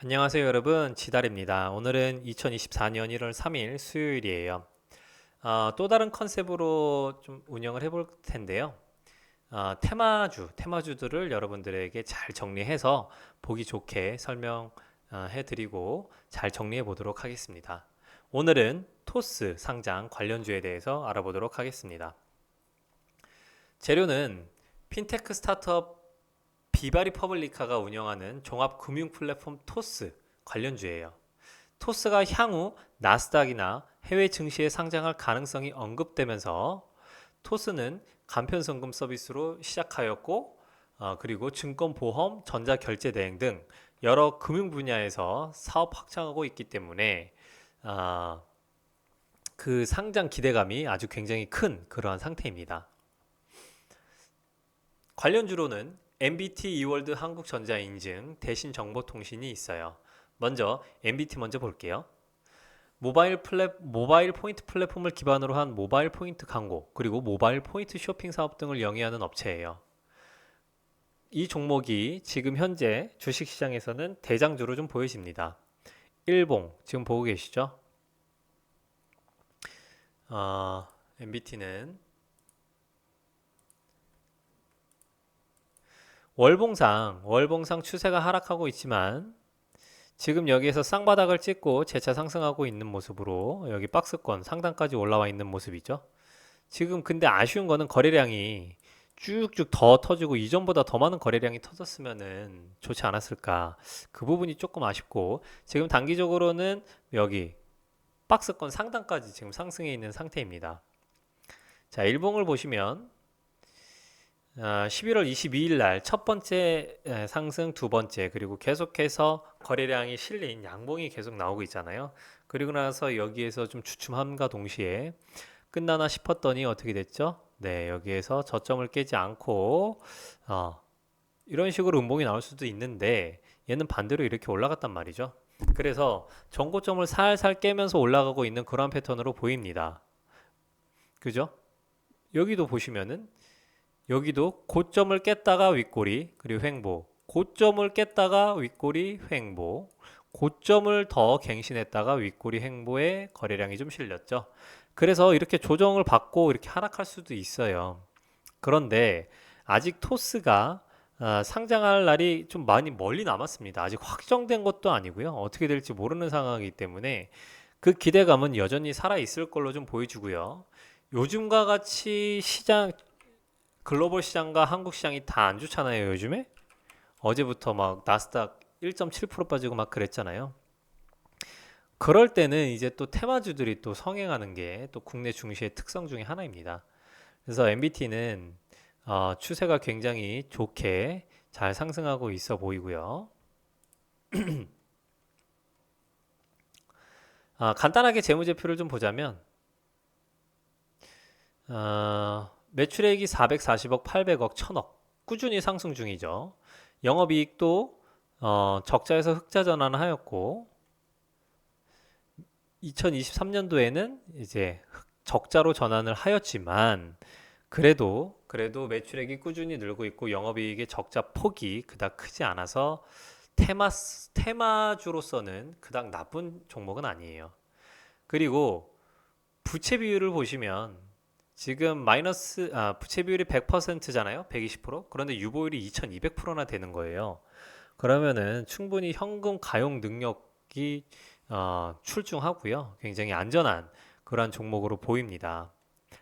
안녕하세요 여러분 지달입니다. 오늘은 2024년 1월 3일 수요일이에요. 어, 또 다른 컨셉으로 좀 운영을 해볼 텐데요. 어, 테마주, 테마주들을 여러분들에게 잘 정리해서 보기 좋게 설명해 드리고 잘 정리해 보도록 하겠습니다. 오늘은 토스 상장 관련주에 대해서 알아보도록 하겠습니다. 재료는 핀테크 스타트업 비바리 퍼블리카가 운영하는 종합 금융 플랫폼 토스 관련주예요. 토스가 향후 나스닥이나 해외 증시에 상장할 가능성이 언급되면서 토스는 간편성금 서비스로 시작하였고 어, 그리고 증권 보험, 전자 결제 대행 등 여러 금융 분야에서 사업 확장하고 있기 때문에 아, 그 상장 기대감이 아주 굉장히 큰 그러한 상태입니다. 관련주로는 MBT 이월드 한국전자 인증 대신 정보통신이 있어요. 먼저 MBT 먼저 볼게요. 모바일 플랫 모바일 포인트 플랫폼을 기반으로 한 모바일 포인트 광고 그리고 모바일 포인트 쇼핑 사업 등을 영위하는 업체예요. 이 종목이 지금 현재 주식시장에서는 대장주로 좀 보여집니다. 일봉 지금 보고 계시죠? 어, MBT는 월봉상 월봉상 추세가 하락하고 있지만 지금 여기에서 쌍바닥을 찍고 재차 상승하고 있는 모습으로 여기 박스권 상단까지 올라와 있는 모습이죠. 지금 근데 아쉬운 거는 거래량이 쭉쭉 더 터지고 이전보다 더 많은 거래량이 터졌으면은 좋지 않았을까. 그 부분이 조금 아쉽고 지금 단기적으로는 여기 박스권 상단까지 지금 상승해 있는 상태입니다. 자, 일봉을 보시면 11월 22일 날 첫 번째 상승, 두 번째, 그리고 계속해서 거래량이 실린 양봉이 계속 나오고 있잖아요. 그리고 나서 여기에서 좀 주춤함과 동시에 끝나나 싶었더니 어떻게 됐죠? 네, 여기에서 저점을 깨지 않고 어, 이런 식으로 음봉이 나올 수도 있는데 얘는 반대로 이렇게 올라갔단 말이죠. 그래서 전고점을 살살 깨면서 올라가고 있는 그런 패턴으로 보입니다. 그죠? 여기도 보시면은 여기도 고점을 깼다가 윗꼬리 그리고 횡보 고점을 깼다가 윗꼬리 횡보 고점을 더 갱신했다가 윗꼬리 횡보에 거래량이 좀 실렸죠. 그래서 이렇게 조정을 받고 이렇게 하락할 수도 있어요. 그런데 아직 토스가 어, 상장할 날이 좀 많이 멀리 남았습니다. 아직 확정된 것도 아니고요. 어떻게 될지 모르는 상황이기 때문에 그 기대감은 여전히 살아 있을 걸로 좀 보여주고요. 요즘과 같이 시장 글로벌 시장과 한국 시장이 다 안 좋잖아요, 요즘에. 어제부터 막 나스닥 1.7% 빠지고 막 그랬잖아요. 그럴 때는 이제 또 테마주들이 또 성행하는 게 또 국내 중시의 특성 중에 하나입니다. 그래서 MBT는 어, 추세가 굉장히 좋게 잘 상승하고 있어 보이고요. 아, 간단하게 재무제표를 좀 보자면 어, 매출액이 440억, 800억, 1000억 꾸준히 상승 중이죠. 영업이익도 어, 적자에서 흑자 전환하였고 2023년도에는 이제 적자로 전환을 하였지만 그래도 그래도 매출액이 꾸준히 늘고 있고 영업이익의 적자 폭이 그닥 크지 않아서 테마 테마주로서는 그닥 나쁜 종목은 아니에요. 그리고 부채 비율을 보시면 지금 마이너스 아, 부채 비율이 100%잖아요. 120%. 그런데 유보율이 2200%나 되는 거예요. 그러면은 충분히 현금 가용 능력이 어, 출중하고요. 굉장히 안전한 그러한 종목으로 보입니다.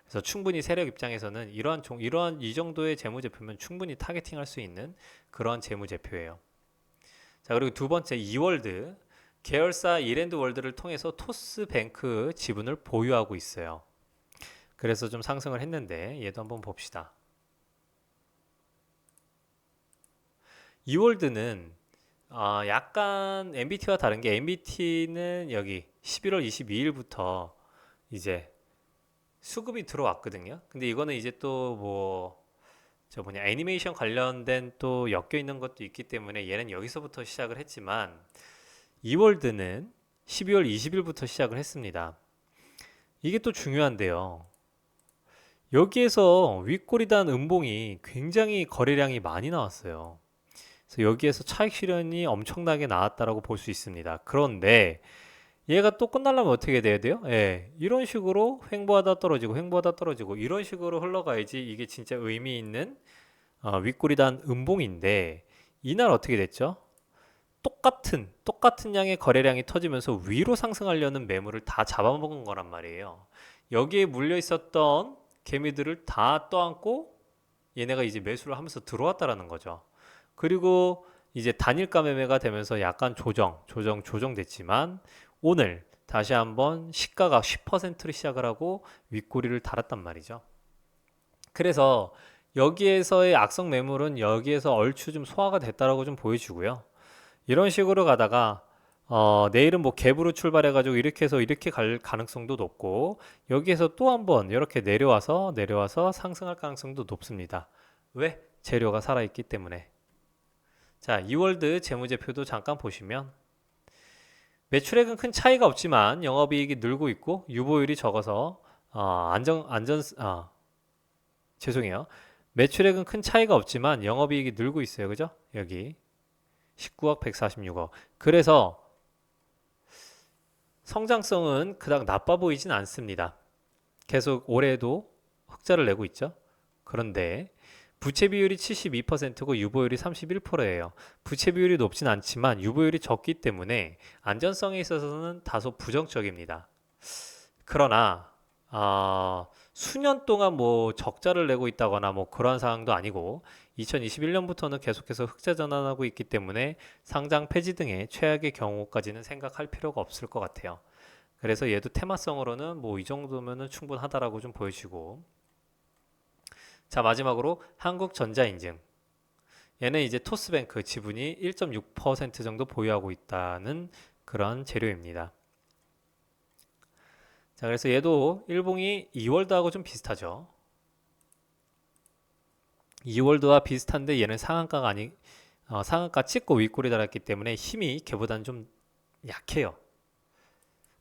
그래서 충분히 세력 입장에서는 이러한 종, 이러한 이 정도의 재무제표면 충분히 타겟팅할 수 있는 그러한 재무제표예요. 자 그리고 두 번째 이월드 계열사 이랜드 월드를 통해서 토스뱅크 지분을 보유하고 있어요. 그래서 좀 상승을 했는데 얘도 한번 봅시다. 이월드는 어, 약간 MBT와 다른 게 MBT는 여기 11월 22일부터 이제 수급이 들어왔거든요. 근데 이거는 이제 또 뭐 저 뭐냐 애니메이션 관련된 또 엮여 있는 것도 있기 때문에 얘는 여기서부터 시작을 했지만 이월드는 12월 20일부터 시작을 했습니다. 이게 또 중요한데요. 여기에서 윗꼬리단 음봉이 굉장히 거래량이 많이 나왔어요. 그래서 여기에서 차익 실현이 엄청나게 나왔다라고 볼 수 있습니다. 그런데 얘가 또 끝나려면 어떻게 돼야 돼요? 예, 이런 식으로 횡보하다 떨어지고 횡보하다 떨어지고 이런 식으로 흘러가야지 이게 진짜 의미 있는 어, 윗꼬리단 음봉인데 이날 어떻게 됐죠? 똑같은 똑같은 양의 거래량이 터지면서 위로 상승하려는 매물을 다 잡아먹은 거란 말이에요. 여기에 물려 있었던 개미들을 다 떠안고 얘네가 이제 매수를 하면서 들어왔다라는 거죠. 그리고 이제 단일가 매매가 되면서 약간 조정, 조정, 조정됐지만 오늘 다시 한번 시가가 10%를 시작을 하고 윗꼬리를 달았단 말이죠. 그래서 여기에서의 악성 매물은 여기에서 얼추 좀 소화가 됐다라고 좀 보여주고요. 이런 식으로 가다가 어, 내일은 뭐 갭으로 출발해가지고 이렇게 해서 이렇게 갈 가능성도 높고 여기에서 또 한번 이렇게 내려와서 내려와서 상승할 가능성도 높습니다. 왜? 재료가 살아있기 때문에. 자, 이월드 재무제표도 잠깐 보시면 매출액은 큰 차이가 없지만 영업이익이 늘고 있고 유보율이 적어서 어, 안정 안전 아 죄송해요. 매출액은 큰 차이가 없지만 영업이익이 늘고 있어요. 그죠? 여기 19억 146억. 그래서 성장성은 그닥 나빠 보이진 않습니다. 계속 올해도 흑자를 내고 있죠. 그런데 부채 비율이 72%고 유보율이 31%예요. 부채 비율이 높진 않지만 유보율이 적기 때문에 안전성에 있어서는 다소 부정적입니다. 그러나 어, 수년 동안 뭐 적자를 내고 있다거나 뭐 그러한 상황도 아니고 2021년부터는 계속해서 흑자 전환하고 있기 때문에 상장 폐지 등의 최악의 경우까지는 생각할 필요가 없을 것 같아요. 그래서 얘도 테마성으로는 뭐 이 정도면은 충분하다라고 좀 보여지고 자 마지막으로 한국전자인증 얘는 이제 토스뱅크 지분이 1.6% 정도 보유하고 있다는 그런 재료입니다. 자 그래서 얘도 일봉이 2월드하고 좀 비슷하죠. 2월드와 비슷한데 얘는 상한가가 아니 어, 상한가 찍고 윗골이 달았기 때문에 힘이 걔보다는 좀 약해요.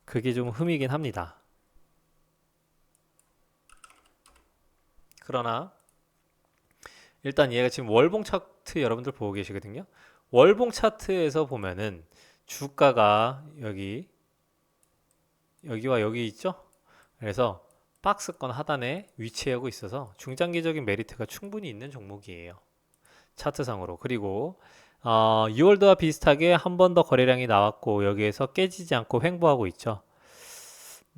그게 좀 흠이긴 합니다. 그러나 일단 얘가 지금 월봉 차트 여러분들 보고 계시거든요. 월봉 차트에서 보면은 주가가 여기 여기와 여기 있죠. 그래서 박스권 하단에 위치하고 있어서 중장기적인 메리트가 충분히 있는 종목이에요. 차트상으로. 그리고 어, 2월드와 비슷하게 한 번 더 거래량이 나왔고 여기에서 깨지지 않고 횡보하고 있죠.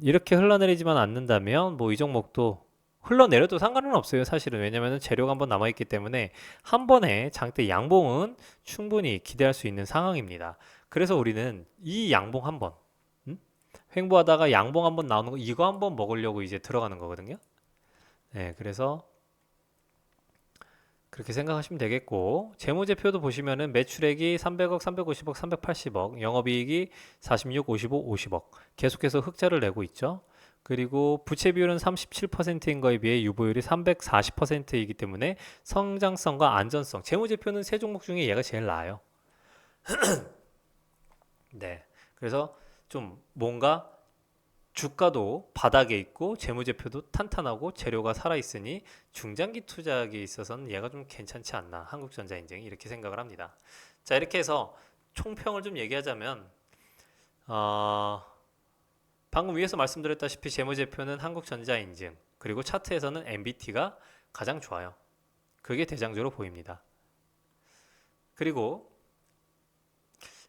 이렇게 흘러내리지만 않는다면 뭐 이 종목도 흘러내려도 상관은 없어요. 사실은 왜냐하면 재료가 한번 남아있기 때문에 한 번에 장대 양봉은 충분히 기대할 수 있는 상황입니다. 그래서 우리는 이 양봉 한 번, 음? 횡보하다가 양봉 한번 나오는 거 이거 한번 먹으려고 이제 들어가는 거거든요. 네, 그래서 그렇게 생각하시면 되겠고 재무제표도 보시면은 매출액이 300억, 350억, 380억, 영업이익이 46, 55, 50억 계속해서 흑자를 내고 있죠. 그리고 부채 비율은 37%인 거에 비해 유보율이 340%이기 때문에 성장성과 안전성, 재무제표는 세 종목 중에 얘가 제일 나아요. 네. 그래서 좀 뭔가 주가도 바닥에 있고 재무제표도 탄탄하고 재료가 살아있으니 중장기 투자하기에 있어서는 얘가 좀 괜찮지 않나 한국전자인증이 이렇게 생각을 합니다. 자 이렇게 해서 총평을 좀 얘기하자면 어, 방금 위에서 말씀드렸다시피 재무제표는 한국전자인증 그리고 차트에서는 MBT가 가장 좋아요. 그게 대장주로 보입니다. 그리고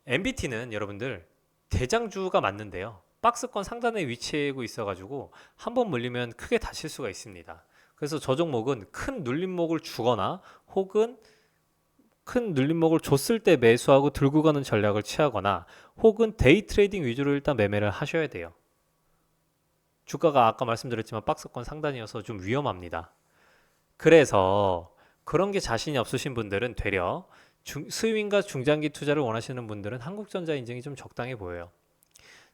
MBT는 여러분들 대장주가 맞는데요. 박스권 상단에 위치하고 있어가지고 한 번 물리면 크게 다칠 수가 있습니다. 그래서 저 종목은 큰 눌림목을 주거나 혹은 큰 눌림목을 줬을 때 매수하고 들고 가는 전략을 취하거나 혹은 데이 트레이딩 위주로 일단 매매를 하셔야 돼요. 주가가 아까 말씀드렸지만 박스권 상단이어서 좀 위험합니다. 그래서 그런 게 자신이 없으신 분들은 되려 중, 스윙과 중장기 투자를 원하시는 분들은 한국전자 인증이 좀 적당해 보여요.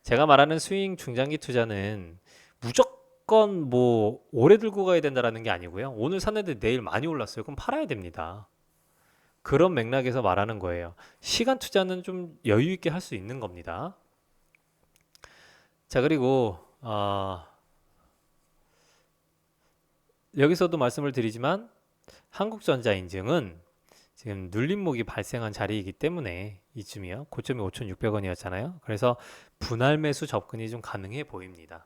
제가 말하는 스윙 중장기 투자는 무조건 뭐 오래 들고 가야 된다라는 게 아니고요. 오늘 샀는데 내일 많이 올랐어요. 그럼 팔아야 됩니다. 그런 맥락에서 말하는 거예요. 시간 투자는 좀 여유 있게 할 수 있는 겁니다. 자 그리고 어, 여기서도 말씀을 드리지만 한국전자 인증은 지금 눌림목이 발생한 자리이기 때문에 이쯤이요. 고점이 5,600원이었잖아요. 그래서 분할 매수 접근이 좀 가능해 보입니다.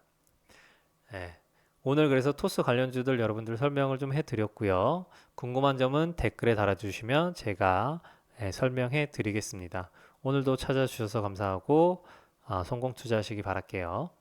예. 오늘 그래서 토스 관련주들 여러분들 설명을 좀 해드렸고요. 궁금한 점은 댓글에 달아주시면 제가 예, 설명해 드리겠습니다. 오늘도 찾아주셔서 감사하고 아, 성공 투자하시기 바랄게요.